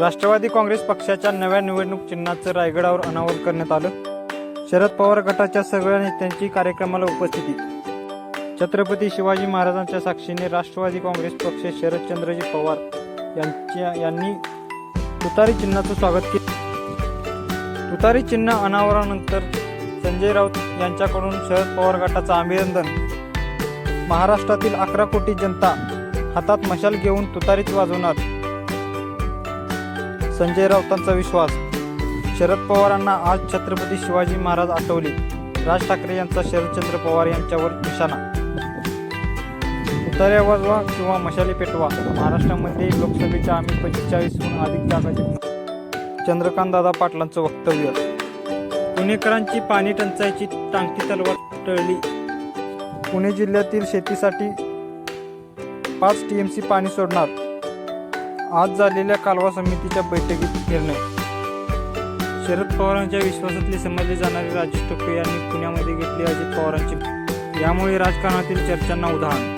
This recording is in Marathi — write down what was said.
राष्ट्रवादी काँग्रेस पक्षाच्या नव्या निवडणूक चिन्हाचं रायगडावर अनावरण करण्यात आलं. शरद पवार गटाच्या सगळ्या नेत्यांची कार्यक्रमाला उपस्थिती. छत्रपती शिवाजी महाराजांच्या साक्षीने राष्ट्रवादी काँग्रेस पक्ष शरदचंद्रजी पवार यांच्या यांनी तुतारी चिन्हाचं स्वागत केले तुतारी चिन्ह अनावरानंतर संजय राऊत यांच्याकडून शरद पवार गटाचं अभिनंदन. महाराष्ट्रातील अकरा कोटी जनता हातात मशाल घेऊन तुतारीच वाजवणार. संजय राऊतांचा विश्वास. शरद पवारांना आज छत्रपती शिवाजी महाराज आठवले. राज ठाकरे यांचा शरदचंद्र पवार यांच्यावर निशाणा. उतार्या वाजवा किंवा मशाली पेटवा. महाराष्ट्रामध्ये लोकसभेच्या आम्ही पंचेचाळीसहून अधिक जागा जिंकू. चंद्रकांत दादा पाटलांचं वक्तव्य. पुणेकरांची पाणी टंचाईची टांगती तलवार टळली. पुणे जिल्ह्यातील शेतीसाठी पाच टी एम सी पाणी सोडणार. आज झालेल्या कालवा समितीच्या बैठकीत निर्णय. शरद पवारांच्या विश्वासातले समजले जाणारे राजेश टोपे यांनी पुण्यामध्ये घेतले अजित पवारांची. यामुळे राजकारणातील चर्चांना उदाहरण